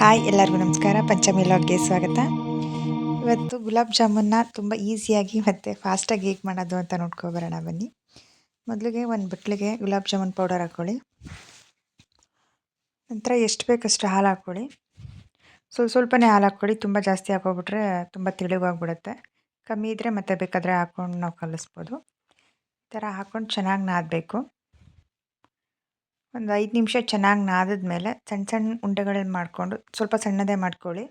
Hi, ಎಲ್ಲರಿಗೂ ನಮಸ್ಕಾರ. ಪಂಚಮಿ ಲಾಗ್ಗೆ ಸ್ವಾಗತ. ಇವತ್ತು ಗುಲಾಬ್ ಜಾಮೂನ್ನ ತುಂಬ ಈಸಿಯಾಗಿ ಮತ್ತು ಫಾಸ್ಟಾಗಿ ಹೇಗೆ ಮಾಡೋದು ಅಂತ ನೋಡ್ಕೊಬರೋಣ ಬನ್ನಿ. ಮೊದಲಿಗೆ ಒಂದು ಬಟ್ಲಿಗೆ ಗುಲಾಬ್ ಜಾಮೂನ್ ಪೌಡರ್ ಹಾಕ್ಕೊಳ್ಳಿ ನಂತರ ಎಷ್ಟು ಬೇಕಷ್ಟು ಹಾಲು ಹಾಕ್ಕೊಳ್ಳಿ ಸ್ವಲ್ಪ ಸ್ವಲ್ಪನೇ ಹಾಲು ಹಾಕ್ಕೊಳ್ಳಿ ತುಂಬ ಜಾಸ್ತಿ ಹಾಕೋಬಿಟ್ರೆ ತುಂಬ ತಿಳಿವಾಗ್ಬಿಡುತ್ತೆ. ಕಮ್ಮಿ ಇದ್ದರೆ ಮತ್ತೆ ಬೇಕಾದರೆ ಹಾಕ್ಕೊಂಡು ನಾವು ಕಲಿಸ್ಬೋದು. ಈ ಥರ ಹಾಕ್ಕೊಂಡು ಚೆನ್ನಾಗಿ ನಾದಬೇಕು. ಒಂದು ಐದು ನಿಮಿಷ ಚೆನ್ನಾಗಿ ನಾದಿದ್ಮೇಲೆ ಸಣ್ಣ ಸಣ್ಣ ಉಂಡೆಗಳನ್ನ ಮಾಡಿಕೊಂಡು ಸ್ವಲ್ಪ ಸಣ್ಣದೇ ಮಾಡ್ಕೊಳ್ಳಿ.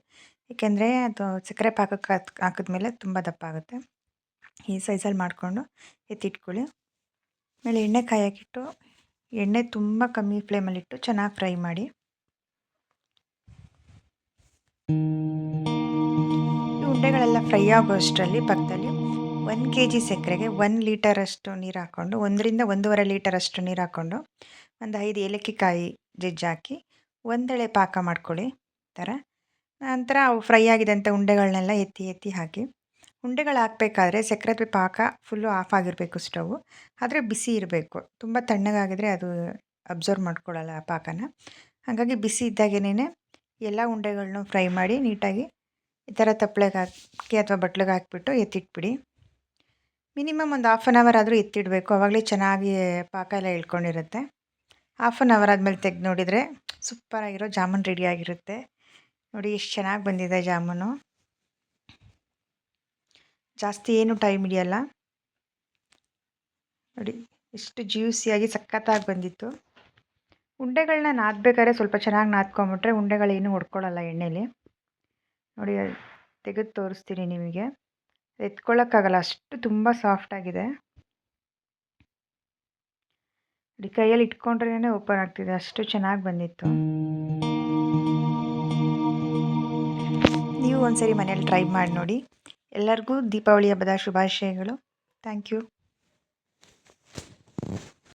ಏಕೆಂದರೆ ಅದು ಸಕ್ಕರೆ ಪಾಕಕ್ಕೆ ಹಾಕಿದ ಹಾಕಿದ್ಮೇಲೆ ತುಂಬ ದಪ್ಪ ಆಗುತ್ತೆ. ಈ ಸೈಜಲ್ಲಿ ಮಾಡಿಕೊಂಡು ಎತ್ತಿಟ್ಕೊಳ್ಳಿ. ಆಮೇಲೆ ಎಣ್ಣೆ ಕಾಯಕ್ಕಿಟ್ಟು ಎಣ್ಣೆ ತುಂಬ ಕಮ್ಮಿ ಫ್ಲೇಮಲ್ಲಿಟ್ಟು ಚೆನ್ನಾಗಿ ಫ್ರೈ ಮಾಡಿ. ಉಂಡೆಗಳೆಲ್ಲ ಫ್ರೈ ಆಗೋ ಅಷ್ಟರಲ್ಲಿ ಪಕ್ಕದಲ್ಲಿ ಒಂದು ಕೆ ಜಿ ಸಕ್ಕರೆಗೆ ಒಂದು ಲೀಟರಷ್ಟು ನೀರು ಹಾಕ್ಕೊಂಡು, ಒಂದರಿಂದ ಒಂದೂವರೆ ಲೀಟರಷ್ಟು ನೀರು ಹಾಕ್ಕೊಂಡು ಒಂದು ಐದು ಏಲಕ್ಕಿ ಕಾಯಿ ಜಜ್ಜಾಕಿ ಒಂದೆಳೆ ಪಾಕ ಮಾಡ್ಕೊಳ್ಳಿ ಥರ. ನಂತರ ಅವು ಫ್ರೈ ಆಗಿದಂಥ ಉಂಡೆಗಳನ್ನೆಲ್ಲ ಎತ್ತಿ ಎತ್ತಿ ಹಾಕಿ, ಉಂಡೆಗಳು ಹಾಕಬೇಕಾದ್ರೆ ಸಕ್ಕರೆ ಪಾಕ ಫುಲ್ಲು ಆಫ್ ಆಗಿರಬೇಕು ಸ್ಟವ್. ಆದರೆ ಬಿಸಿ ಇರಬೇಕು. ತುಂಬ ತಣ್ಣಗಾಗಿದ್ರೆ ಅದು ಅಬ್ಸರ್ವ್ ಮಾಡ್ಕೊಳ್ಳಲ್ಲ ಆ ಪಾಕನ. ಹಾಗಾಗಿ ಬಿಸಿ ಇದ್ದಾಗೇನೆ ಎಲ್ಲ ಉಂಡೆಗಳನ್ನೂ ಫ್ರೈ ಮಾಡಿ ನೀಟಾಗಿ ಈ ಥರ ತಪ್ಪಳೆಗೆ ಹಾಕಿ ಅಥವಾ ಬಟ್ಲಿಗೆ ಹಾಕಿಬಿಟ್ಟು ಎತ್ತಿಟ್ಬಿಡಿ. ಮಿನಿಮಮ್ ಒಂದು ಹಾಫ್ ಆನ್ ಅವರ್ ಆದರೂ ಎತ್ತಿಡಬೇಕು. ಅವಾಗಲೇ ಚೆನ್ನಾಗಿ ಪಾಕ ಎಲ್ಲ ಇಳ್ಕೊಂಡಿರುತ್ತೆ ಹಾಫ್ ಆನ್ ಅವರ್ ಆದಮೇಲೆ ತೆಗೆದು ನೋಡಿದರೆ ಸೂಪರಾಗಿರೋ ಜಾಮೂನ್ ರೆಡಿಯಾಗಿರುತ್ತೆ ನೋಡಿ ಎಷ್ಟು ಚೆನ್ನಾಗಿ ಬಂದಿದೆ ಜಾಮೂನು. ಜಾಸ್ತಿ ಏನು ಟೈಮ್ ಹಿಡಿಯಲ್ಲ. ನೋಡಿ ಎಷ್ಟು ಜ್ಯೂಸಿಯಾಗಿ ಸಖತ್ತಾಗಿ ಬಂದಿತ್ತು. ಉಂಡೆಗಳನ್ನ ನಾದಬೇಕಾದ್ರೆ ಸ್ವಲ್ಪ ಚೆನ್ನಾಗಿ ನಾದ್ಕೊಂಬಿಟ್ರೆ ಉಂಡೆಗಳೇನು ಹೊಡ್ಕೊಳ್ಳಲ್ಲ ಎಣ್ಣೆಲಿ. ನೋಡಿ ತೆಗೆದು ತೋರಿಸ್ತೀನಿ ನಿಮಗೆ. ಎತ್ಕೊಳ್ಳೋಕ್ಕಾಗಲ್ಲ ಅಷ್ಟು ತುಂಬ ಸಾಫ್ಟಾಗಿದೆ ನೋಡಿ ಕೈಯಲ್ಲಿ ಇಟ್ಕೊಂಡ್ರೇ ಓಪನ್ ಆಗ್ತಿದೆ. ಅಷ್ಟು ಚೆನ್ನಾಗಿ ಬಂದಿತ್ತು. ನೀವು ಒಂದ್ಸರಿ ಮನೇಲಿ ಟ್ರೈ ಮಾಡಿ ನೋಡಿ. ಎಲ್ಲರಿಗೂ ದೀಪಾವಳಿ ಹಬ್ಬದ ಶುಭಾಶಯಗಳು. Thank you.